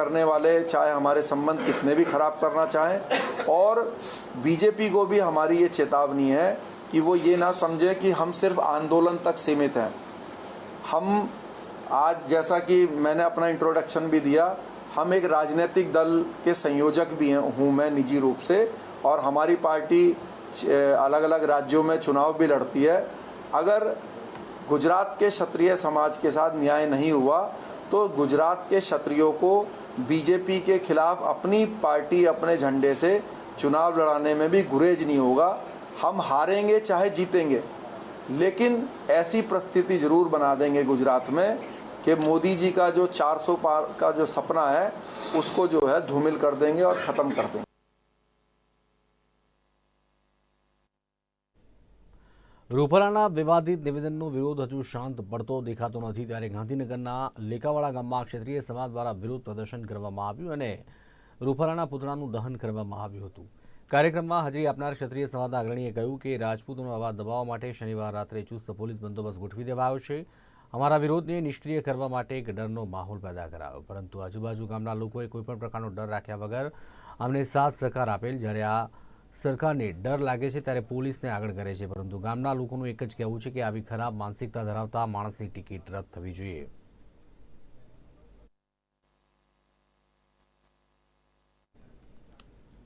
करने वाले, चाहे हमारे संबंध कितने भी खराब करना चाहें, और बीजेपी को भी हमारी ये चेतावनी है कि वो ये ना समझे कि हम सिर्फ़ आंदोलन तक सीमित हैं। हम आज जैसा कि मैंने अपना इंट्रोडक्शन भी दिया, हम एक राजनीतिक दल के संयोजक भी हैं, हूँ मैं निजी रूप से, और हमारी पार्टी अलग अलग राज्यों में चुनाव भी लड़ती है। अगर गुजरात के क्षत्रिय समाज के साथ न्याय नहीं हुआ तो गुजरात के क्षत्रियों को बीजेपी के खिलाफ अपनी पार्टी अपने झंडे से चुनाव लड़ाने में भी गुरेज नहीं होगा। हम हारेंगे चाहे जीतेंगे, लेकिन ऐसी परिस्थिति ज़रूर बना देंगे गुजरात में कि मोदी जी का जो 400 पार का जो सपना है, उसको जो है धूमिल कर देंगे और ख़त्म कर देंगे। રૂપરાના વિવાદિત નિવેદનનો વિરોધ હજુ શાંત પડતો દેખાતો નથી. ત્યારે ગાંધીનગરના લેકાવાડા ગામમાં ક્ષત્રિય સમાજ દ્વારા વિરોધ પ્રદર્શન કરવામાં આવ્યું અને રૂપરાના પુતળાનું દહન કરવામાં આવ્યું હતું. કાર્યક્રમમાં હાજરી આપનાર ક્ષત્રિય સમાજના અગ્રણીએ કહ્યું કે રાજપૂતોનો અવાજ દબાવવા માટે શનિવાર રાત્રે ચુસ્ત પોલીસ બંદોબસ્ત ગોઠવી દેવાયો છે. અમારા વિરોધને નિષ્ક્રિય કરવા માટે એક ડરનો માહોલ પેદા કરાયો. પરંતુ આજુબાજુ ગામના લોકોએ કોઈપણ પ્રકારનો ડર રાખ્યા વગર અમને સાથ સહકાર આપેલ જ્યારે આ સરકારને ડર લાગે છે ત્યારે પોલીસને આગળ કરે છે, પરંતુ ગામના લોકોનું એક જ કહેવું છે કે આવી ખરાબ માનસિકતા ધરાવતા માણસની ટિકિટ રદ થવી જોઈએ.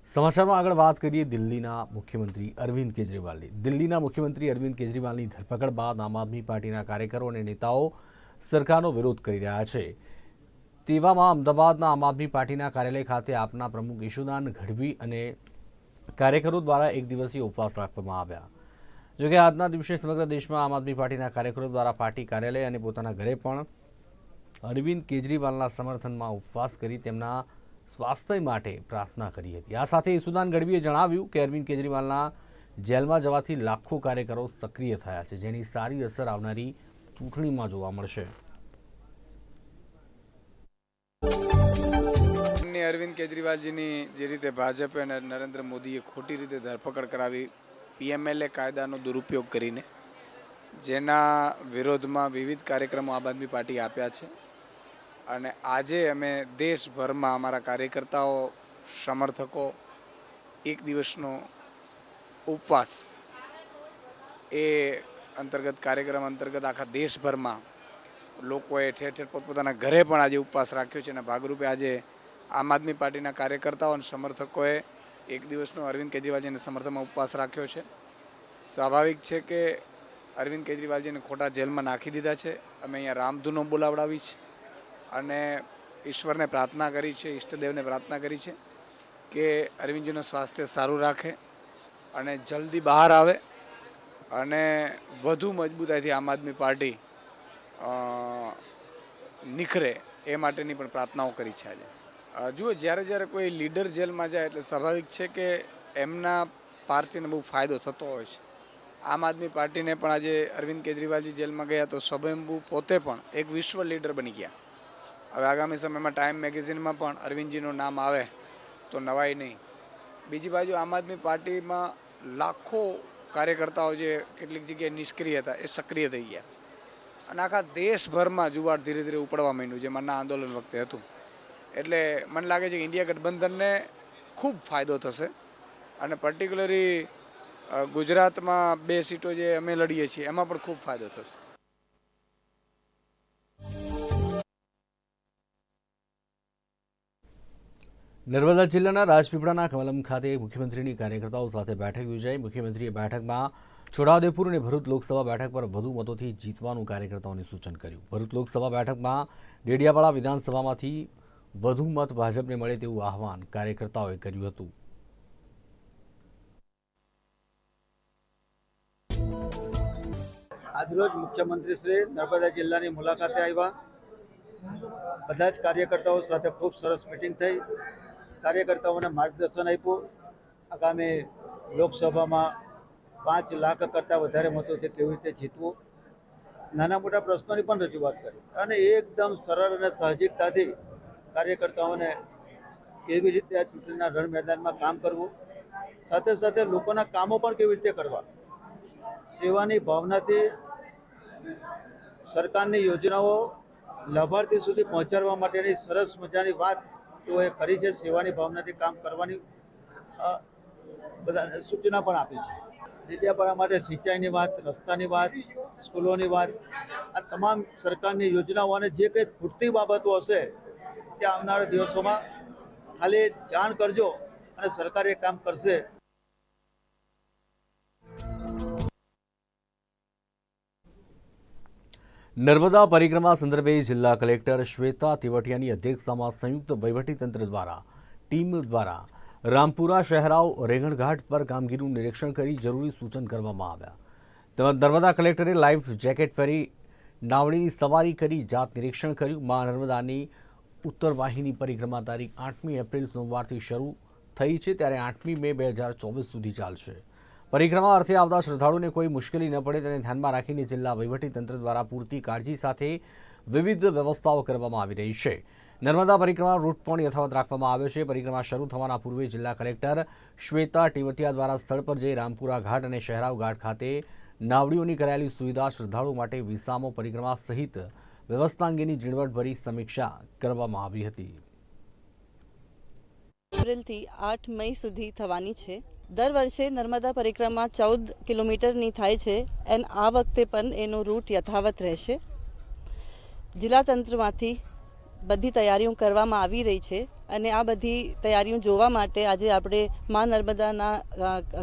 સમાચારમાં આગળ વાત કરીએ દિલ્હીના મુખ્યમંત્રી અરવિંદ કેજરીવાલની. દિલ્હીના મુખ્યમંત્રી અરવિંદ કેજરીવાલની ધરપકડ બાદ આમ આદમી પાર્ટીના કાર્યકરો અને નેતાઓ સરકારનો વિરોધ કરી રહ્યા છે. તેવામાં અમદાવાદના આમ આદમી પાર્ટીના કાર્યાલય ખાતે આપના પ્રમુખ ઈશુદાન ગઢવી અને કાર્યકરો દ્વારા એક દિવસીય ઉપવાસ રાખવામાં આવ્યા. જોકે આજના દિવસે સમગ્ર દેશમાં આમ આદમી પાર્ટીના કાર્યકરો દ્વારા પાર્ટી કાર્યાલય અને પોતાના ઘરે પણ અરવિંદ કેજરીવાલના સમર્થનમાં ઉપવાસ કરી તેમના સ્વાસ્થ્ય માટે પ્રાર્થના કરી હતી. આ સાથે ઈસુદાન ગઢવીએ જણાવ્યું કે અરવિંદ કેજરીવાલના જેલમાં જવાથી લાખો કાર્યકરો સક્રિય થયા છે, જેની સારી અસર આવનારી ચૂંટણીમાં જોવા મળશે. માનનીય અરવિંદ કેજરીવાલજીની જે રીતે ભાજપે અને નરેન્દ્ર મોદીએ ખોટી રીતે ધરપકડ કરાવી, પીએમએલએ કાયદાનો દુરુપયોગ કરીને, જેના વિરોધમાં વિવિધ કાર્યક્રમો આમ આદમી પાર્ટી આપ્યા છે. અને આજે અમે દેશભરમાં અમારા કાર્યકર્તાઓ, સમર્થકો, એક દિવસનો ઉપવાસ એ અંતર્ગત કાર્યક્રમ અંતર્ગત આખા દેશભરમાં લોકોએ ઠેર ઠેર પોતપોતાના ઘરે પણ આજે ઉપવાસ રાખ્યો છે અને ભાગરૂપે આજે આમ આદમી પાર્ટીના કાર્યકર્તાઓ અને સમર્થકોએ એક દિવસનો અરવિંદ કેજરીવાલજીને સમર્થનમાં ઉપવાસ રાખ્યો છે. સ્વાભાવિક છે કે અરવિંદ કેજરીવાલજીને ખોટા જેલમાં નાખી દીધા છે. અમે અહીંયા રામધૂનો બોલાવડાવી છે અને ઈશ્વરને પ્રાર્થના કરી છે, ઈષ્ટદેવને પ્રાર્થના કરી છે કે અરવિંદજીનું સ્વાસ્થ્ય સારું રાખે અને જલ્દી બહાર આવે અને વધુ મજબૂતાઈથી આમ આદમી પાર્ટી નિખરે એ માટેની પણ પ્રાર્થનાઓ કરી છે આજે. જુઓ, જ્યારે જ્યારે કોઈ લીડર જેલમાં જાય એટલે સ્વાભાવિક છે કે એમના પાર્ટીને બહુ ફાયદો થતો હોય છે. આમ આદમી પાર્ટીને પણ આજે અરવિંદ કેજરીવાલજી જેલમાં ગયા તો સ્વયંભૂ પોતે પણ એક વિશ્વ લીડર બની ગયા. હવે આગામી સમયમાં ટાઈમ મેગેઝિનમાં પણ અરવિંદજીનું નામ આવે તો નવાઈ નહીં. બીજી બાજુ આમ આદમી પાર્ટીમાં લાખો કાર્યકર્તાઓ જે કેટલીક જગ્યાએ નિષ્ક્રિય હતા એ સક્રિય થઈ ગયા. અને આખા દેશભરમાં જુવાળ ધીરે ધીરે ઉપડવા માંડ્યું જે મનના આંદોલન વખતે હતું. એટલે મને લાગે છે કે ઇન્ડિયા ગઠબંધનને ખૂબ ફાયદો થશે. અને પર્ટિક્યુલરી ગુજરાતમાં બે સીટો જે અમે લડીએ છીએ, એમાં પણ ખૂબ ફાયદો થશે. નર્મદા જિલ્લાના રાજપીપળાના કમલમ ખાતે મુખ્યમંત્રીની કાર્યકર્તાઓ સાથે બેઠક યોજાઈ. મુખ્યમંત્રીએ બેઠકમાં છોટાઉદેપુર અને ભરૂચ લોકસભા બેઠક પર વધુ મતોથી જીતવાનું કાર્યકર્તાઓને સૂચન કર્યું. ભરૂચ લોકસભા બેઠકમાં ડેડિયાપાડા વિધાનસભામાંથી વધુ મત ભાજપને મળે તેવું આહવાન કાર્યકર્તાઓએ કર્યું હતું. આજરોજ મુખ્યમંત્રી શ્રી નર્મદા જિલ્લાની મુલાકાતે આવ્યા. બધા જ કાર્યકર્તાઓ સાથે ખૂબ સરસ મિટિંગ થઈ. કાર્યકર્તાઓને માર્ગદર્શન આપ્યું. આગામી લોકસભામાં પાંચ લાખ કરતાં વધારે મતોથી કેવી રીતે જીતવું? નાના મોટા પ્રશ્નોની પણ રજૂઆત કરી અને એકદમ સરળ અને સાહજિકતાથી કાર્યકર્તાઓને કેવી રીતે આ ચૂંટણીના રણ મેદાનમાં કામ કરવું, સાથે સાથે લોકોના કામો પણ કેવી રીતે કરવા, સેવાની ભાવનાથી સરકારની યોજનાઓ લાભાર્થી સુધી પહોંચાડવા માટેની સરસ મજાની વાત તેઓએ કરી છે, સેવાની ભાવનાથી કામ કરવાની બધા સૂચના પણ આપી છે. વિદ્યાપાળા માટે સિંચાઈની વાત, રસ્તાની વાત, સ્કૂલોની વાત, આ તમામ સરકારની યોજનાઓ અને જે કંઈ ખૂટતી બાબતો હશે તે આવનારા દિવસોમાં ખાલી જાણ કરજો અને સરકાર એ કામ કરશે. નર્મદા પરિક્રમા સંદર્ભે જિલ્લા કલેક્ટર શ્વેતા તિવટિયાની અધ્યક્ષતામાં સંયુક્ત વહીવટીતંત્ર દ્વારા, ટીમ દ્વારા રામપુરા શહેરાવ રેગણઘાટ પર કામગીરીનું નિરીક્ષણ કરી જરૂરી સૂચન કરવામાં આવ્યા. તેમજ નર્મદા કલેક્ટરે લાઈફ જેકેટ પહેરી નાવડીની સવારી કરી જાત નિરીક્ષણ કર્યું. મા નર્મદાની ઉત્તર વાહિની પરિક્રમા તારીખ આઠમી એપ્રિલ સોમવારથી શરૂ થઈ છે ત્યારે આઠમી મે બે હજાર ચોવીસ સુધી ચાલશે. પરિક્રમા અર્થે આવતા શ્રદ્ધાળુને કોઈ મુશ્કેલી ન પડે તેને ધ્યાનમાં રાખીને જિલ્લા વહીવટીતંત્ર દ્વારા પૂરતી કાળજી સાથે વિવિધ વ્યવસ્થાઓ કરવામાં આવી રહી છે. નર્મદા પરિક્રમા રૂટ પણ યથાવત રાખવામાં આવ્યો છે. પરિક્રમા શરૂ થવાના પૂર્વે જિલ્લા કલેક્ટર શ્વેતા ટીવટિયા દ્વારા સ્થળ પર જઈ રામપુરા ઘાટ અને શહેરાવ ઘાટ ખાતે નાવડીઓની કરાયેલી સુવિધા શ્રદ્ધાળુઓ માટે વિસામો પરિક્રમા સહિત વ્યવસ્થા અંગેની ઝીણવટભરી સમીક્ષા કરવામાં આવી હતી. એપ્રિલથી આઠ મઈ સુધી થવાની છે. દર વર્ષે નર્મદા પરિક્રમા ચૌદ કિલોમીટરની થાય છે. એન આ વખતે પણ એનો રૂટ યથાવત રહેશે. જિલ્લા તંત્રમાંથી બધી તૈયારીઓ કરવામાં આવી રહી છે અને આ બધી તૈયારીઓ જોવા માટે આજે આપણે મા નર્મદાના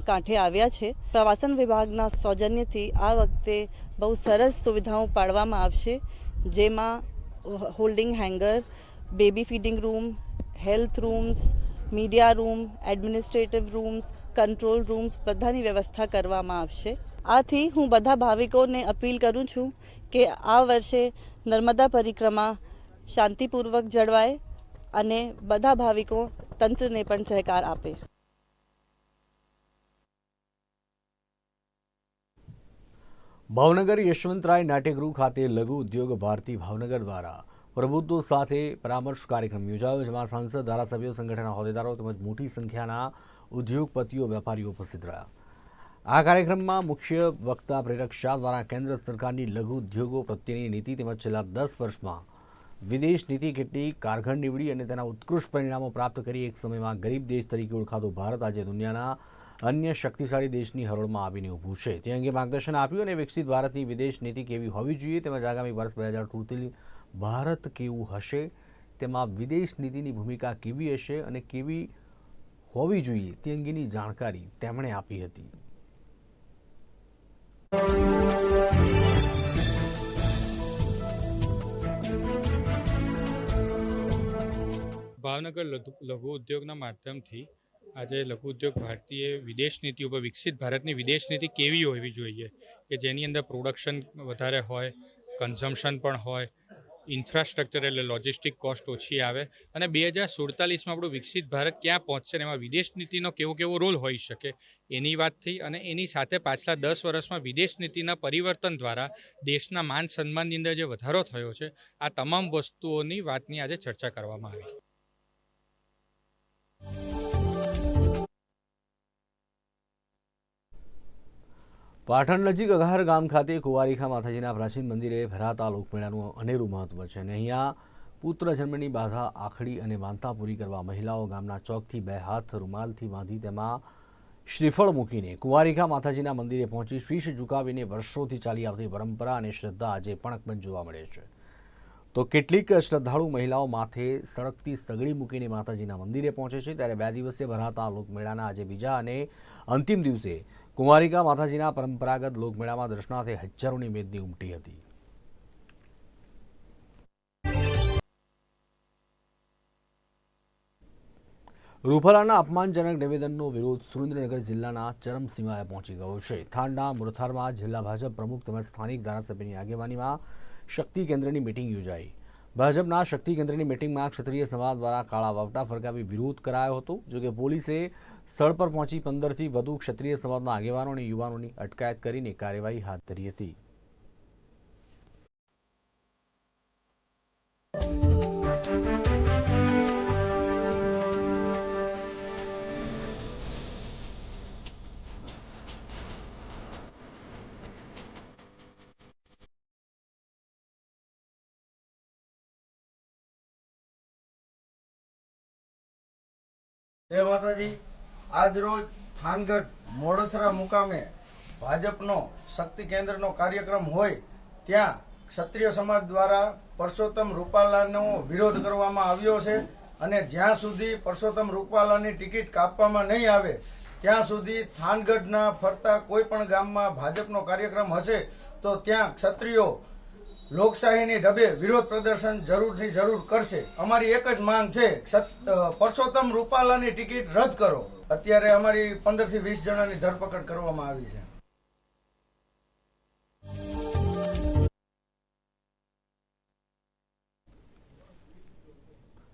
કાંઠે આવ્યા છે. પ્રવાસન વિભાગના સૌજન્યથી આ વખતે બહુ સરસ સુવિધાઓ પાડવામાં આવશે. જેમાં holding hanger baby feeding room health rooms media room administrative rooms control rooms બધાની વ્યવસ્થા કરવામાં આવશે. આથી હું બધા ભાવિકોને અપીલ કરું છું કે આ વર્ષે નર્મદા પરિક્રમા શાંતિપૂર્વક જળવાય અને બધા ભાવિકો તંત્રને પણ સહકાર આપે. ભાવનગર યશવંતરાય નાટ્યગૃહ ખાતે લઘુ ઉદ્યોગ ભારતી ભાવનગર દ્વારા પ્રબુદ્ધો સાથે પરામર્શ કાર્યક્રમ યોજાયો, જેમાં સાંસદ, ધારાસભ્યો, સંગઠનના હોદ્દેદારો તેમજ મોટી સંખ્યાના ઉદ્યોગપતિઓ, વેપારીઓ ઉપસ્થિત રહ્યા. આ કાર્યક્રમમાં મુખ્ય વક્તા, પ્રેરક શાહ દ્વારા કેન્દ્ર સરકારની લઘુ ઉદ્યોગો પ્રત્યેની નીતિ તેમજ છેલ્લા દસ વર્ષમાં વિદેશ નીતિ કેટલી કારગર નીવડી અને તેના ઉત્કૃષ્ટ પરિણામો પ્રાપ્ત કરી, એક સમયમાં ગરીબ દેશ તરીકે ઓળખાતો ભારત આજે દુનિયાના અન્ય શક્તિશાળી દેશની હરોળમાં આવીને ઊભું છે. તે અંગે માર્ગદર્શન આપ્યું અને વિકસિત ભારતની વિદેશ નીતિ કેવી હોવી જોઈએ તેમજ આગામી વર્ષ બે હજાર ભારત કેવું હશે, તેમાં વિદેશ નીતિની ભૂમિકા કેવી હશે અને કેવી હોવી જોઈએ તે અંગેની જાણકારી તેમણે આપી હતી. ભાવનગર લઘુ લઘુ ઉદ્યોગના માધ્યમથી આજે લઘુ ઉદ્યોગ ભારતીય વિદેશ નીતિ ઉપર વિકસિત ભારતની વિદેશ નીતિ કેવી હોવી જોઈએ? કે જેની અંદર પ્રોડક્શન વધારે હોય કન્ઝમ્પશન પણ હોય ઇન્ફ્રાસ્ટ્રક્ચર એટલે લોજિસ્ટિક કોસ્ટ ઓછી આવે અને બે હજાર સુડતાલીસમાં આપણું વિકસિત ભારત ક્યાં પહોંચશે એમાં વિદેશ નીતિનો કેવો કેવો રોલ હોઈ શકે? એની વાત થઈ અને એની સાથે પાછલા દસ વર્ષમાં વિદેશ નીતિના પરિવર્તન દ્વારા દેશના માન સન્માનની અંદર જે વધારો થયો છે, આ તમામ વસ્તુઓની વાતની આજે ચર્ચા કરવામાં આવી. પાટણ નજીક અઘાર ગામ ખાતે કુવારીખા માતાજીના પ્રાચીન મંદિરે ભરાતા લોકમેળાનું અનેરું મહત્વ છે અને અહીંયા પુત્ર જન્મની બાધા આખડી અને માનતા પૂરી કરવા મહિલાઓ ગામના ચોકથી બે હાથ રૂમાલથી બાંધી તેમાં શ્રીફળ મૂકીને કુવારીખા માતાજીના મંદિરે પહોંચી શીશ ઝુકાવીને વર્ષોથી ચાલી આવતી પરંપરા અને શ્રદ્ધા આજે પણ જોવા મળે છે. તો કેટલીક શ્રદ્ધાળુ મહિલાઓ માથે સળગતી સગડી મૂકીને માતાજીના મંદિરે પહોંચે છે. ત્યારે બે દિવસે ભરાતા લોકમેળાના આજે બીજા અને અંતિમ દિવસે કુંવારિકા માતાજીના પરંપરાગત લોકમેળામાં દર્શનાર્થે હજારોની મેદની ઉમટી હતી. રૂફાલાના અપમાનજનક નિવેદનનો વિરોધ સુરેન્દ્રનગર જિલ્લાના ચરમસીમાએ પહોંચી ગયો છે. થાંડના મુરથારમાં જિલ્લા ભાજપ પ્રમુખ તેમજ સ્થાનિક ધારાસભ્યની આગેવાનીમાં શક્તિ કેન્દ્રની મિટિંગ યોજાઈ. ભાજપના શક્તિ કેન્દ્રની મિટિંગમાં ક્ષત્રિય સમાજ દ્વારા કાળા વાવટા ફરકાવી વિરોધ કરાયો હતો, જોકે પોલીસે સ્થળ પર પહોંચી પંદરથી વધુ ક્ષત્રિય સમાજના આગેવાનો અને યુવાનોની અટકાયત કરીને કાર્યવાહી હાથ ધરી હતી. જય માતાજી. આજ રોજ થાનગઢ મોડથરા મુકામે ભાજપનો શક્તિ કેન્દ્રનો કાર્યક્રમ હોય, ત્યાં ક્ષત્રિય સમાજ દ્વારા પરસોત્તમ રૂપાલાનો વિરોધ કરવામાં આવ્યો છે અને જ્યાં સુધી પરસોત્તમ રૂપાલાની ટિકિટ કાપવામાં નહીં આવે, ત્યાં સુધી થાનગઢના ફરતા કોઈ પણ ગામમાં ભાજપનો કાર્યક્રમ હશે, તો ત્યાં ક્ષત્રિયો લોકશાહીની ઢબે વિરોધ પ્રદર્શન જરૂરથી જરૂર કરશે. અમારી એક જ માંગ છે પરસોત્તમ રૂપાલાની ટિકિટ રદ કરો. અત્યારે અમારી પંદરથી વીસ જણાની ધરપકડ કરવામાં આવી છે.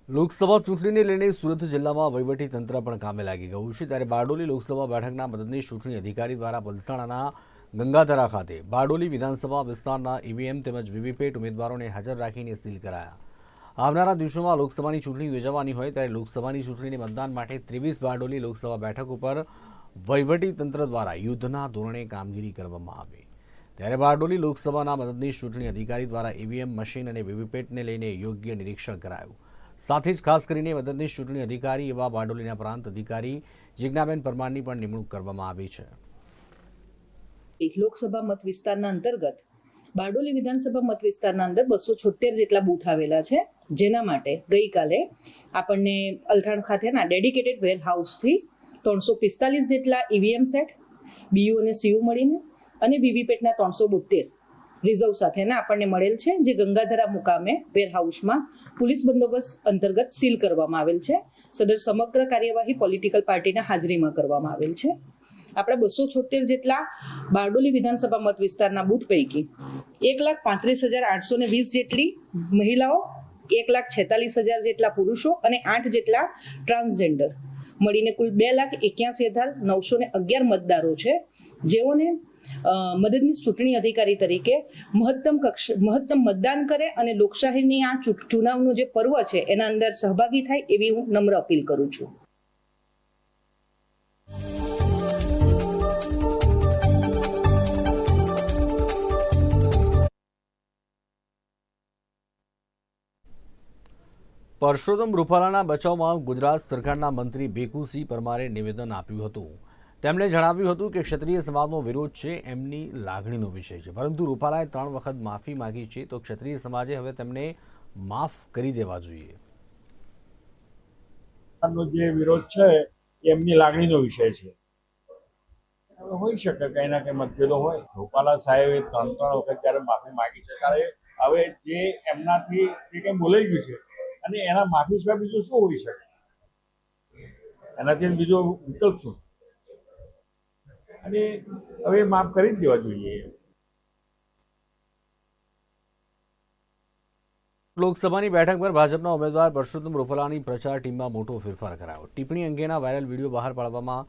લોકસભા ચૂંટણીને લઈને સુરત જિલ્લામાં વહીવટી તંત્ર પણ કામે લાગી ગયું છે. ત્યારે બારડોલી લોકસભા બેઠકના મદદનીશ ચૂંટણી અધિકારી દ્વારા પલસાણાના ગંગાધરા ખાતે બારડોલી વિધાનસભા વિસ્તારના ઈવીએમ તેમજ વીવીપેટ ઉમેદવારોને હાજર રાખીને સીલ કરાયા. આવનારા દિવસોમાં લોકસભાની ચૂંટણી યોજવાની હોય ત્યારે લોકસભાની ચૂંટણીને મતદાન માટે ત્રેવીસ બારડોલી લોકસભા બેઠક ઉપર તંત્ર દ્વારા યુદ્ધના ધોરણે કામગીરી કરવામાં આવી. ત્યારે બારડોલી લોકસભાના મદદનીશ ચૂંટણી અધિકારી દ્વારા ઈવીએમ મશીન અને વીવીપેટને લઈને યોગ્ય નિરીક્ષણ કરાયું. સાથે જ ખાસ કરીને મદદનીશ ચૂંટણી અધિકારી એવા બારડોલીના પ્રાંત અધિકારી જિજ્ઞાબેન પરમારની પણ નિમણૂક કરવામાં આવી છે. લોકસભા મત વિસ્તારના અંતર્ગત બારડોલી વિધાનસભા મત વિસ્તારના અંદર બસો છોતેર જેટલા બૂથ આવેલા છે, જેના માટે ગઈકાલે આપણને અલથાણ ખાતેના ડેડિકેટેડ વેર હાઉસથી ત્રણસો પિસ્તાલીસ જેટલા ઈવીએમ સેટ, બીયુ અને સીયુ મળીને અને વીવીપેટના ત્રણસો બોતેર રિઝર્વ સાથેના આપણને મળેલ છે, જે ગંગાધરા મુકામે વેરહાઉસમાં પોલીસ બંદોબસ્ત અંતર્ગત સીલ કરવામાં આવેલ છે. સદર સમગ્ર કાર્યવાહી પોલિટિકલ પાર્ટીના હાજરીમાં કરવામાં આવેલ છે. આપણે બસો છોતેર જેટલા બારડોલી વિધાનસભા મત વિસ્તારના બૂથ પૈકી એક લાખ પાંત્રીસ હજાર આઠસો ને વીસ જેટલી મહિલાઓ, એક લાખ છેતાલીસ હજાર જેટલા પુરુષો અને આઠ જેટલા ટ્રાન્સજેન્ડર. મળીને કુલ બે લાખ એક્યાસી હજાર નવસો ને અગિયાર મતદારો છે. જેઓને મદદનીશ ચૂંટણી અધિકારી તરીકે મહત્તમ કક્ષ, મહત્તમ મતદાન કરે અને લોકશાહીની આ ચુનાવનું જે પર્વ છે, એના અંદર સહભાગી થાય એવી હું નમ્ર અપીલ કરું છું. પરસોત્તમ રૂપાલાના બચાવમાં ગુજરાત સરકારના મંત્રી ભીખુસિંહ પરમારે નિવેદન આપ્યું હતું. તેમણે જણાવ્યું હતું કે ક્ષત્રિય સમાજનો વિરોધ છે, એમની લાગણીનો વિષય છે. પરંતુ રૂપાલાએ ત્રણ વખત માફી માગી છે, તો ક્ષત્રિય સમાજે હવે તેમને માફ કરી દેવા જોઈએ. જે વિરોધ છે, એમની લાગણીનો વિષય છે. હોઈ શકે કઈ ના કઈ મતભેદો હોય. રૂપાલા સાહેબે ત્રણ ત્રણ વખત જ્યારે માફી માંગી છે. ત્યારે હવે જે એમનાથી જે કંઈ બોલાઈ ગયું છે અને એના માફી સિવાય બીજું શું હોઈ શકે? એનાથી બીજો વિકલ્પ શું? અને હવે માફ કરી જ દેવા જોઈએ. લોકસભાની બેઠક પર ભાજપના ઉમેદવાર પરસોત્તમ રૂપલાની પ્રચાર ટીમમાં મોટો ફેરફાર કરાયો. ટિપ્પણી અંગેના વાયરલ વીડિયો બહાર પાડવામાં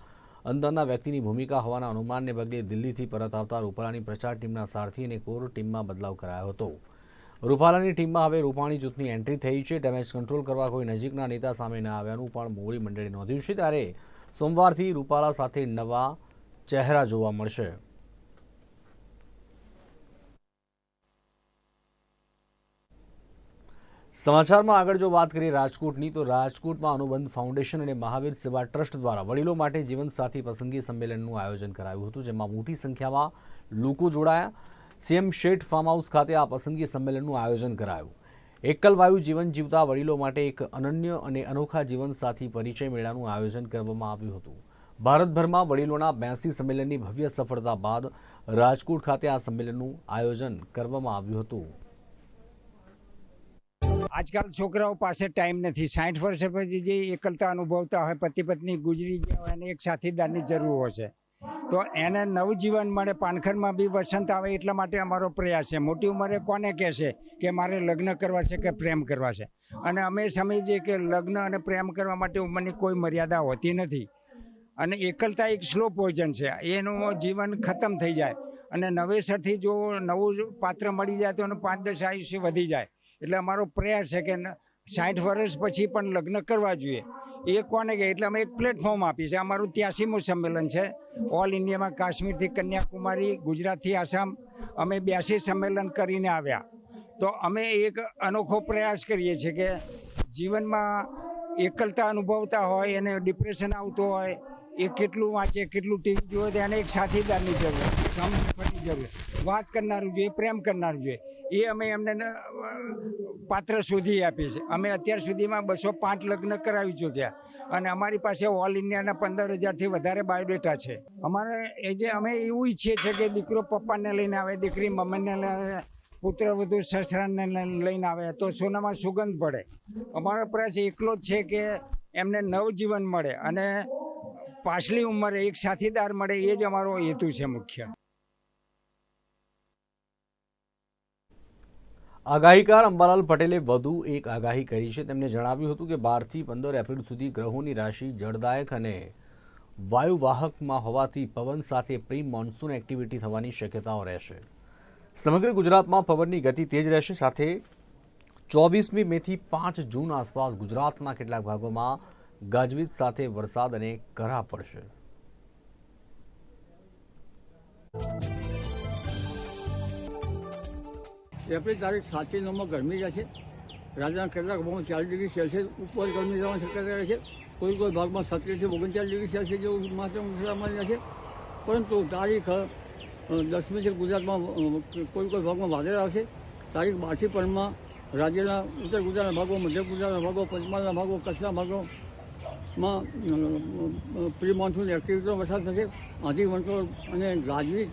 અંદરના વ્યક્તિની ભૂમિકા હોવાના અનુમાનને પગલે દિલ્હીથી પરત આવતા રૂપલાની પ્રચાર ટીમના સારથી અને કોર ટીમમાં બદલાવ કરાયો હતો. રૂપાલાની ટીમમાં હવે રૂપાણી જૂથની એન્ટ્રી થઈ છે. ડેમેજ કંટ્રોલ કરવા કોઈ નજીકના નેતા સામે ન આવ્યાનું પણ મોવડી મંડળે નોંધ્યું છે. ત્યારે સોમવારથી રૂપાલા સાથે નવા ચહેરા જોવા મળશે. સમાચારમાં આગળ જો વાત કરીએ રાજકોટની, તો રાજકોટમાં અનુબંધ ફાઉન્ડેશન અને મહાવીર સેવા ટ્રસ્ટ દ્વારા વડીલો માટે જીવનસાથી પસંદગી સંમેલનનું આયોજન કરાયું હતું, જેમાં મોટી સંખ્યામાં લોકો જોડાયા. સીએમ શેઠ ફાર્મ હાઉસ ખાતે આ પસંદગી સંમેલનનું આયોજન કરાયું. એકલવાયુ જીવન જીવતા વડીલો માટે એક અનન્ય અને અનોખા જીવનસાથી પરિચય મેળાનું આયોજન કરવામાં આવ્યું હતું. ભારતભરમાં વડીલોના બ્યાસી સંમેલનની ભવ્ય સફળતા બાદ રાજકોટ ખાતે આ સંમેલનનું આયોજન કરવામાં આવ્યું હતું. આજકાલ છોકરાઓ પાસે ટાઈમ નથી. સાઠ વર્ષ પછી જે એકલતા અનુભવતા હોય પતિ પત્ની ગુજરી ગયા હોય અને એક સાથીદારની જરૂર હોય છે. તો એને નવજીવન મળે, પાનખરમાં બી વસંત આવે એટલા માટે અમારો પ્રયાસ છે. મોટી ઉંમરે કોને કહેશે કે મારે લગ્ન કરવા છે કે પ્રેમ કરવા છે? અને અમે સમજીએ કે લગ્ન અને પ્રેમ કરવા માટે ઉંમરની કોઈ મર્યાદા હોતી નથી. અને એકલતા એક સ્લો પોઈઝન છે. એનું જીવન ખતમ થઈ જાય. અને નવેસરથી જો નવું પાત્ર મળી જાય તો એનું પાંચ દસ આયુષ્ય વધી જાય. એટલે અમારો પ્રયાસ છે કે સાઠ વર્ષ પછી પણ લગ્ન કરવા જોઈએ. એ કોને કહે? એટલે અમે એક પ્લેટફોર્મ આપી છે. અમારું ત્યાસીમું સંમેલન છે. ઓલ ઇન્ડિયામાં કાશ્મીરથી કન્યાકુમારી, ગુજરાતથી આસામ. અમે બ્યાસી સંમેલન કરીને આવ્યા. તો અમે એક અનોખો પ્રયાસ કરીએ છીએ કે જીવનમાં એકલતા અનુભવતા હોય, એને ડિપ્રેશન આવતું હોય, એ કેટલું વાંચે, કેટલું ટીવી જોવે, તો એને એક સાથીદારની જરૂર સમજવાની જરૂર. વાત કરનારું જોઈએ, પ્રેમ કરનારું જોઈએ. એ અમે એમને પાત્ર શોધી આપી છે અમે અત્યાર સુધીમાં બસો પાંચ લગ્ન કરાવી ચૂક્યા. અને અમારી પાસે ઓલ ઇન્ડિયાના પંદર હજારથી વધારે બાયોડેટા છે. અમારે એ જે, અમે એવું ઈચ્છીએ છીએ કે દીકરો પપ્પાને લઈને આવે, દીકરી મમ્મીને લઈને પુત્ર વધુ સસરાને લઈને આવે, તો સોનામાં સુગંધ પડે. અમારો પ્રયાસ એકલો જ છે કે એમને નવજીવન મળે અને પાછલી ઉંમરે એક સાથીદાર મળે, એ જ અમારો હેતુ છે મુખ્ય. આગાહીકાર અંબાલાલ પટેલે વધુ એક આગાહી કરી છે. તેમણે જણાવ્યું હતું કે બારથી પંદર એપ્રિલ સુધી ગ્રહોની રાશિ જળદાયક અને વાયુવાહકમાં હોવાથી પવન સાથે પ્રી મોન્સૂન એક્ટિવિટી થવાની શક્યતાઓ રહેશે. સમગ્ર ગુજરાતમાં પવનની ગતિ તેજ રહેશે. સાથે ચોવીસમી મેથી પાંચ જૂન આસપાસ ગુજરાતના કેટલાક ભાગોમાં ગાજવીજ સાથે વરસાદ અને કરા પડશે. એપ્રિલ તારીખ સાતથી નવમાં ગરમી રહેશે રાજ્યના કેટલાક ભાગમાં ચાલીસ ડિગ્રી સેલ્સિયસ ઉપર ગરમી રહેવાની શક્યતા રહે છે. કોઈ કોઈ ભાગમાં સત્રીસથી ઓગણચાલીસ ડિગ્રી સેલ્સિયસ જેવું માત્ર ઉષ્ણતામાન રહેશે પરંતુ તારીખ દસમી છે ગુજરાતમાં કોઈ કોઈ ભાગમાં વાદળ આવશે. તારીખ બારથી પરમાં રાજ્યના, ઉત્તર ગુજરાતના ભાગો મધ્ય ગુજરાતના ભાગો પંચમહાલના ભાગો કચ્છના ભાગોમાં પ્રી મોન્સૂન એક્ટિવિટીનો વરસાદ થશે. આંધી વંટોળ અને ગાજવી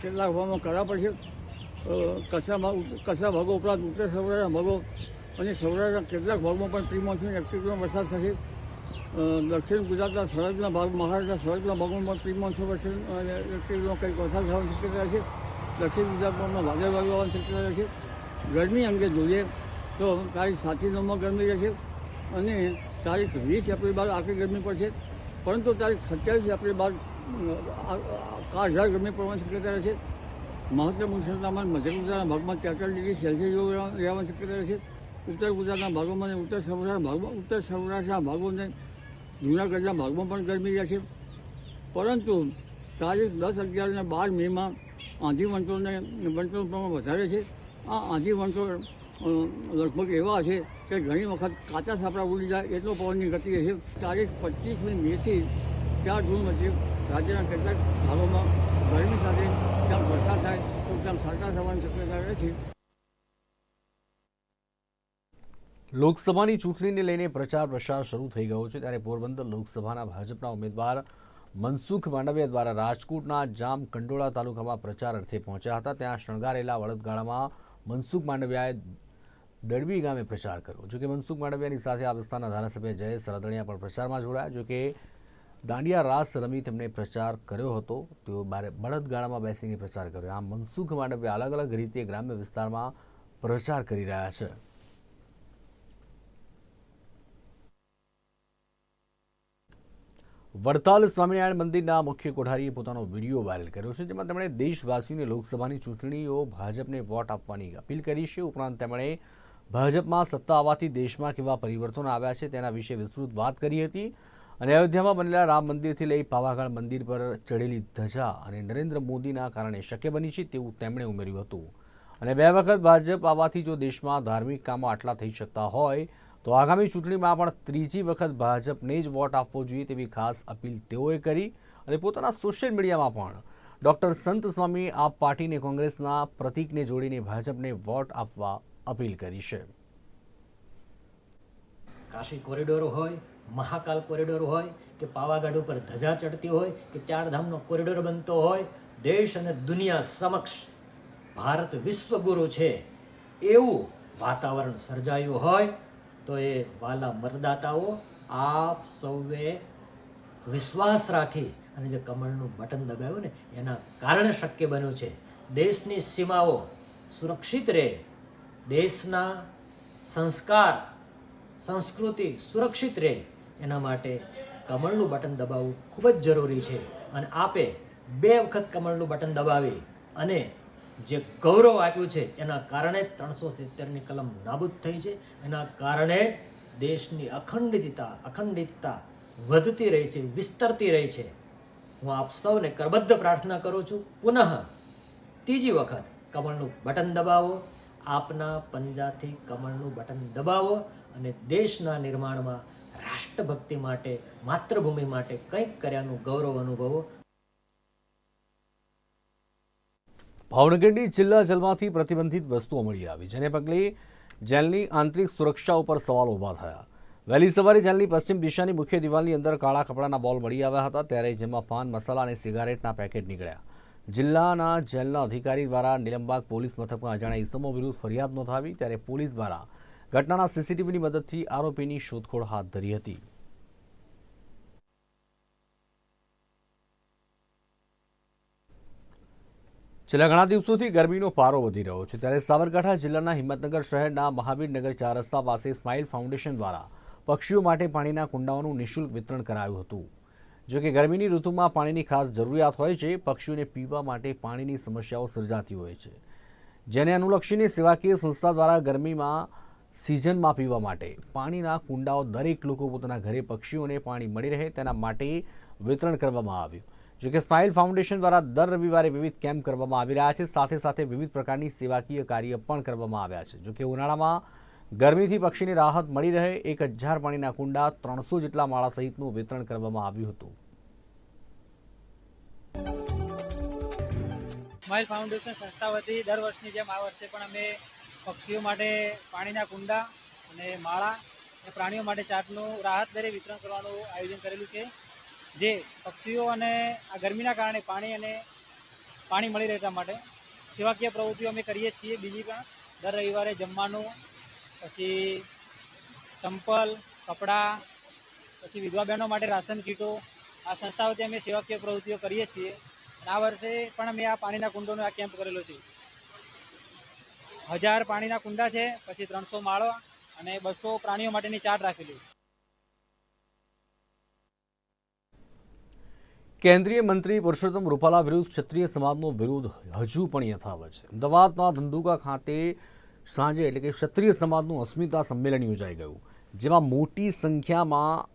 કેટલાક ભાગમાં કરા પડશે. કચ્છના કચ્છના ભાગો ઉપરાંત ઉત્તર સૌરાષ્ટ્રના ભાગો અને સૌરાષ્ટ્રના કેટલાક ભાગમાં પણ પ્રી મોન્સૂન એક્ટિવિટીનો વરસાદ થશે. દક્ષિણ ગુજરાતના સરહદના ભાગ, મહારાષ્ટ્રના સરહદના ભાગોમાં પણ પ્રી મોન્સૂન અને એક્ટિવિટીનો કંઈક વરસાદ થવાની શક્યતા છે. દક્ષિણ ગુજરાતમાં વાદળ વાયુ આવવાની શક્યતા રહેશે ગરમી અંગે જોઈએ તો તારીખ સાતથી નવમાં ગરમી રહેશે અને તારીખ વીસ એપ્રિલ બાદ આખી ગરમી પડશે. પરંતુ તારીખ સત્યાવીસ એપ્રિલ બાદ કાળઝાળ ગરમી પડવાની શક્યતા રહેશે. મહત્તમ ઉષ્ણતામાન મધ્ય ગુજરાતના ભાગમાં તેતાલીસ ડિગ્રી સેલ્સિયસ જેવું રહેવા- રહેવાની શક્યતા છે. ઉત્તર ગુજરાતના ભાગોમાં અને ઉત્તર સૌરાષ્ટ્રના ભાગમાં ઉત્તર સૌરાષ્ટ્રના ભાગોને જૂનાગઢના ભાગમાં પણ ગરમી રહેશે. પરંતુ તારીખ દસ અગિયાર અને બાર મેમાં આંધી વંટોળને વંટોળ પ્રમાણ વધારે છે. આ આંધી વંટોળ લગભગ એવા છે કે ઘણી વખત કાચા સાપડા ઉડી જાય એટલો પવનની ગતિ છે તારીખ પચીસમી મેથી ચાર જૂન વચ્ચે રાજ્યના કેટલાક ભાગોમાં ગરમી સાથે ત્યાં થાય ત્યાં સાટા થવાની શક્યતા રહે લોકસભાની ચૂંટણીને લઈને પ્રચાર પ્રસાર શરૂ થઈ ગયો છે. ત્યારે પોરબંદર લોકસભાના ભાજપના ઉમેદવાર મનસુખ માંડવિયા દ્વારા રાજકોટના જામ કંડોળા તાલુકામાં પ્રચાર અર્થે પહોંચ્યા હતા. ત્યાં શણગારેલા વળદગાળામાં મનસુખ માંડવિયાએ દડવી ગામે પ્રચાર કર્યો. જોકે મનસુખ માંડવિયાની સાથે આ વિસ્તારના ધારાસભ્ય જયેશ સરદણિયા પણ પ્રચારમાં જોડાયા. જોકે દાંડિયા રાસ રમી તેમણે પ્રચાર કર્યો હતો. તેઓ બળદગાળામાં બેસીને પ્રચાર કર્યો. આમ મનસુખ માંડવે અલગ અલગ રીતે ગ્રામ્ય વિસ્તારમાં પ્રચાર કરી રહ્યા છે. વડતાલ સ્વામિનારાયણ મંદિરના મુખ્ય કોઠારીએ પોતાનો વીડિયો વાયરલ કર્યો છે, જેમાં તેમણે દેશવાસીઓને લોકસભાની ચૂંટણીઓ, ભાજપને વોટ આપવાની અપીલ કરી છે. ઉપરાંત તેમણે ભાજપમાં સત્તા આવવાથી દેશમાં કેવા પરિવર્તનો આવ્યા છે તેના વિશે વિસ્તૃત વાત કરી હતી. અને અયોધ્યામાં બનેલા રામ મંદિરથી લઈ પાવાગઢ મંદિર પર ચડેલી ધજા અને નરેન્દ્ર મોદીના કારણે શક્ય બની છે તેવું તેમણે ઉમેર્યું હતું. અને બે વખત ભાજપ આવવાથી જો દેશમાં ધાર્મિક કામો આટલા થઈ શકતા હોય, તો આગામી ચૂંટણીમાં પણ ત્રીજી વખત ભાજપને જ વોટ આપવો જોઈએ તેવી ખાસ અપીલ તેઓએ કરી અને પોતાના સોશિયલ મીડિયામાં પણ. ડોક્ટર સંત સ્વામી આપ પાર્ટીને કોંગ્રેસના પ્રતીકને જોડીને ભાજપને વોટ આપવા અપીલ કરી છે. કાશી કોરિડોર હોય મહાકાલ કોરિડોર હોય કે પાવાગઢ ઉપર ધજા ચડતી હોય કે ચારધામનો કોરિડોર બનતો હોય, દેશ અને દુનિયા સમક્ષ ભારત વિશ્વગુરુ છે એવું વાતાવરણ સર્જાયું હોય તો એ વાલા મતદાતાઓ આપ સૌએ વિશ્વાસ રાખી અને જે કમળનું બટન દબાવ્યું ને, એના કારણે શક્ય બન્યું છે. દેશની સીમાઓ સુરક્ષિત રહે. દેશના સંસ્કાર, સંસ્કૃતિ સુરક્ષિત રહે. એના માટે કમળનું બટન દબાવવું ખૂબ જ જરૂરી છે. અને આપે બે વખત કમળનું બટન દબાવી અને જે ગૌરવ આપ્યું છે, એના કારણે ત્રણસો સિત્તેરની કલમ નાબૂદ થઈ છે. એના કારણે જ દેશની અખંડિતતા અખંડિતતા વધતી રહી છે, વિસ્તરતી રહી છે. હું આપ સૌને કરબદ્ધ પ્રાર્થના કરું છું, પુનઃ ત્રીજી વખત કમળનું બટન દબાવો, આપના પંજાથી કમળનું બટન દબાવો અને દેશના નિર્માણમાં રાષ્ટ્રભક્તિ માટે, માતૃભૂમિ માટે કંઈક કર્યાનું ગૌરવ અનુભવો. ભાવનગરની જિલ્લા જેલમાંથી પ્રતિબંધિત વસ્તુઓ મળી આવી, જેને પગલે જેલની આંતરિક સુરક્ષા ઉપર સવાલ ઊભા થયા. વહેલી સવારે જેલની પશ્ચિમ દિશાની મુખ્ય દિવાલની અંદર કાળા કપડાના બોલ મળી આવ્યા હતા, ત્યારે જેમાં પાન, મસાલા અને સિગારેટના પેકેટ નીકળ્યા. જિલ્લાના જેલના અધિકારી દ્વારા નિલંબાગ પોલીસ મથકમાં અજાણ્યા ઇસમો વિરુદ્ધ ફરિયાદ નોંધાવી, ત્યારે પોલીસ દ્વારા ઘટનાના સીસીટીવીની મદદથી આરોપીની શોધખોળ હાથ ધરી હતી. છેલ્લા ઘણા દિવસોથી ગરમીનો પારો વધી રહ્યો છે. ત્યારે સાબરકાંઠા જિલ્લાના હિંમતનગર શહેરના મહાવીરનગર ચાર રસ્તા પાસે સ્માઇલ ફાઉન્ડેશન દ્વારા પક્ષીઓ માટે પાણીના કુંડાઓનું નિઃશુલ્ક વિતરણ કરાયું હતું. જો કે ગરમીની ઋતુમાં પાણીની ખાસ જરૂરિયાત હોય છે, પક્ષીઓને પીવા માટે પાણીની સમસ્યાઓ સર્જાતી હોય છે. જેને અનુલક્ષીને સેવાકીય સંસ્થા દ્વારા ગરમીમાં સિઝનમાં પીવા માટે. પાણીના કુંડાઓ દરેક લોકો પોતાના ઘરે પક્ષીઓને પાણી મળી રહે તેના માટે વિતરણ કરવામાં આવ્યું. જો કે સ્માઇલ ફાઉન્ડેશન દ્વારા દર રવિવારે વિવિધ કેમ્પ કરવામાં આવી રહ્યા છે. સાથે સાથે વિવિધ પ્રકારની સેવાકીય કાર્ય પણ કરવામાં આવ્યા છે. જોકે ઉનાળામાં ગરમીથી પક્ષીને રાહત મળી રહે. એક હજાર પાણીના કુંડા ત્રણસો જેટલા માળા સહિતનું વિતરણ કરવામાં આવ્યું હતું. સ્માઇલ ફાઉન્ડેશન સંસ્થા વતી દર વર્ષની જેમ આ વર્ષે પણ અમે પક્ષીઓ માટે પાણીના કુંડા અને માળા અને પ્રાણીઓ માટે ચાટનું રાહત દરે વિતરણ કરવાનું આયોજન કરેલું છે. જે પક્ષીઓ અને આ ગરમીના કારણે પાણી અને પાણી મળી રહેતા માટે સેવાકીય પ્રવૃત્તિઓ અમે કરીએ છીએ. બીજી પણ દર રવિવારે જમવાનું, પછી ચંપલ, કપડાં, પછી વિધવા બહેનો માટે રાશન કીટો, આ સંસ્થા વતી અમે સેવાકીય પ્રવૃત્તિઓ કરીએ છીએ. આ વર્ષે પણ અમે આ પાણીના કુંડોનો આ કેમ્પ કરેલો છે. હજાર પાણીના કુંડા છે, પછી ત્રણસો માળો અને બસો પ્રાણીઓ માટેની ચાટ રાખેલી. કેન્દ્રીય મંત્રી પુરુષોત્તમ રૂપાલા વિરુદ્ધ ક્ષત્રિય સમાજનો વિરોધ હજુ પણ યથાવત છે. અમદાવાદના ધંધુકા ખાતે સાંજે એટલે કે ક્ષત્રિય સમાજનું અસ્મિતા સંમેલન યોજાઈ ગયું, જેમાં મોટી સંખ્યામાં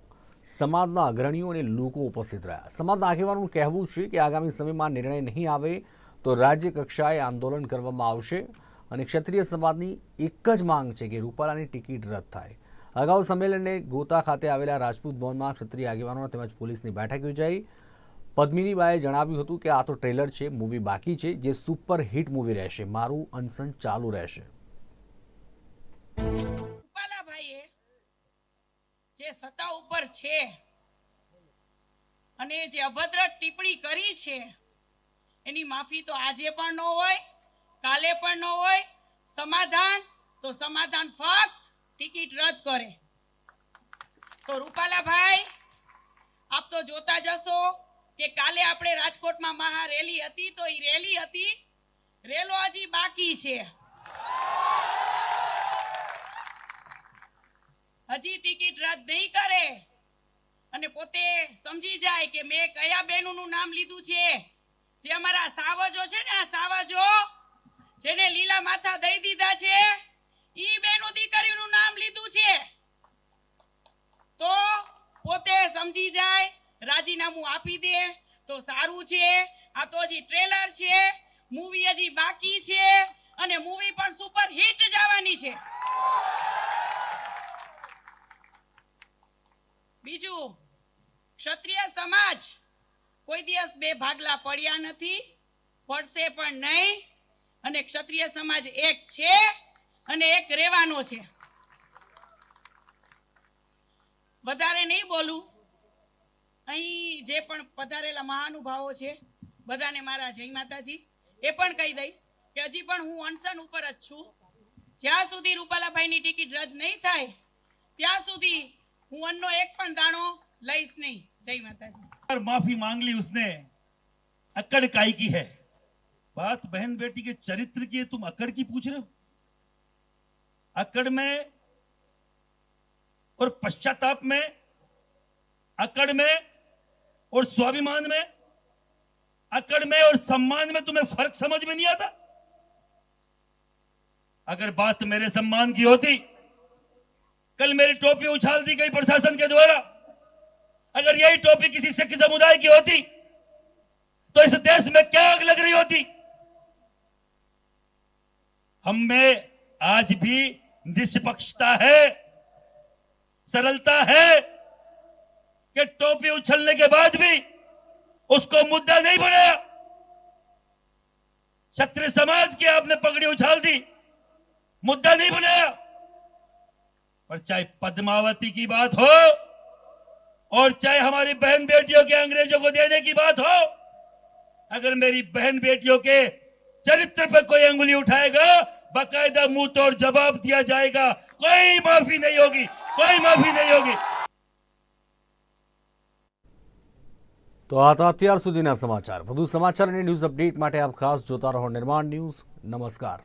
સમાજના અગ્રણીઓ અને લોકો ઉપસ્થિત રહ્યા. સમાજના આગેવાનનું કહેવું છે કે આગામી સમયમાં નિર્ણય નહીં આવે તો રાજ્ય કક્ષાએ આંદોલન કરવામાં આવશે. અને ક્ષત્રિય સમાજની એક જ માંગ છે કે રૂપાલાની ટિકિટ રદ થાય. અગાઉ સંમેલનને ગોતા ખાતે આવેલા રાજપૂત ભવનમાં ક્ષત્રિય આગેવાનો તેમજ પોલીસની બેઠક યોજાઈ. પદ્મિનીબાએ જણાવ્યું હતું કે આ તો ટ્રેલર છે, મૂવી બાકી છે, જે સુપર હિટ મૂવી રહેશે. મારું અનશન ચાલુ રહેશે. જે સત્તા ઉપર છે અને જે અભદ્ર ટિપ્પણી કરી છે, એની માફી તો આજે પણ ન હોય કાલે પણ ન હોય, સમાધાન, તો સમાધાન ફક્ત ટિકિટ રદ કરે. તો રૂપાલાભાઈ, આપ તો જોતા જશો કે કાલે આપણે રાજકોટમાં મહા રેલી હતી, તો એ રેલી હતી, રેલો હજી બાકી છે. હજી ટિકિટ રદ નહીં કરે. અને પોતે સમજી જાય કે મેં કયા બહેનોનું નામ લીધું છે? જે અમારા સાવજો છે ને, આ સાવજો જેને લીલા માથા દઈ દીધા છે, ઈ બેનો દીકરીનું નામ લીધું છે. તો પોતે સમજી જાય, રાજીનામું આપી દે, તો સારું છે. આ તો હજી ટ્રેલર છે મૂવી હજી બાકી છે, અને મૂવી પણ સુપર હિટ જવાની છે. બીજું, ક્ષત્રિય સમાજ કોઈ દિવસ બે ભાગલા પડ્યા નથી, પડશે પણ નહીં. અને ક્ષત્રિય સમાજ એક છે અને એક રહેવાનો છે. વધારે નહીં બોલું. અહીં જે પણ પધારેલા મહાનુભાવો છે, બધાને મારા જય માતાજી. એ પણ કહી દઈશ કે હજી પણ હું અનશન ઉપર જ છું. જ્યાં સુધી રૂપાલાભાઈની ટિકિટ રદ નહીં થાય, ત્યાં સુધી હું અન્નનો એક પણ દાણો લઈશ નહીં. જય માતાજી. માફી માંગલી ઉસને. અકડ કાઈ કી હૈ. बात बहन बेटी के चरित्र की तुम अकड़ की पूछ रहे हो? अकड़ में और पश्चाताप में, अकड़ में और स्वाभिमान में, अकड़ में और सम्मान में तुम्हें फ़र्क समझ में नहीं आता? अगर बात मेरे सम्मान की होती, कल मेरी टोपी उछाल दी गई प्रशासन के द्वारा। अगर यही टोपी किसी सिख समुदाय की होती तो इस देश में क्या आग लग रही होती? हम में आज भी निष्पक्षता है, सरलता है कि टोपी उछलने के बाद भी उसको मुद्दा नहीं बनाया क्षत्रिय समाज की आपने पगड़ी उछाल दी, मुद्दा नहीं बनाया पर चाहे पद्मावती की बात हो, और चाहे हमारी बहन बेटियों के अंग्रेज़ों को देने की बात हो, अगर मेरी बहन बेटियों के चरित्र पर कोई अंगुली उठाएगा बाकायदा मुंह तोड़ जवाब दिया जाएगा कोई माफी नहीं होगी कोई माफी नहीं होगी તો આ હતા અત્યાર સુધીના સમાચાર વધુ સમાચાર અને ન્યૂઝ અપડેટ માટે આપ ખાસ જોતા રહો નિર્માણ ન્યૂઝ નમસ્કાર